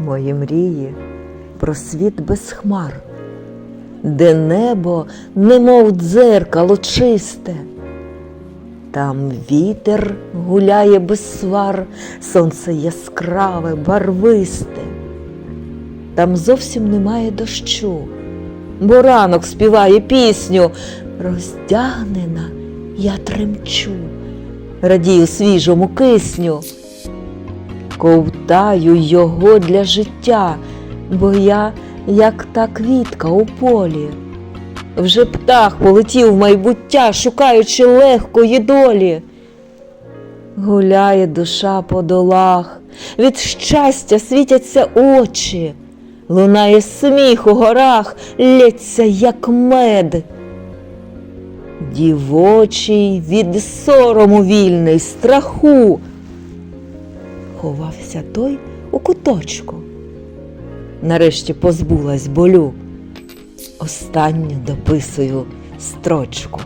Мої мрії про світ без хмар, де небо, немов дзеркало чисте. Там вітер гуляє без свар, сонце яскраве, барвисте. Там зовсім немає дощу, бо ранок співає пісню. Роздягнена я тремчу, радію свіжому кисню. Ковтаю його для життя, бо я, як та квітка у полі. Вже птах полетів в майбуття, шукаючи легкої долі. Гуляє душа по долах, від щастя світяться очі, лунає сміх у горах, лється, як мед. Дівочий від сорому вільний, страху. Ховався той у куточку. Нарешті позбулась болю. Останню дописую строчку.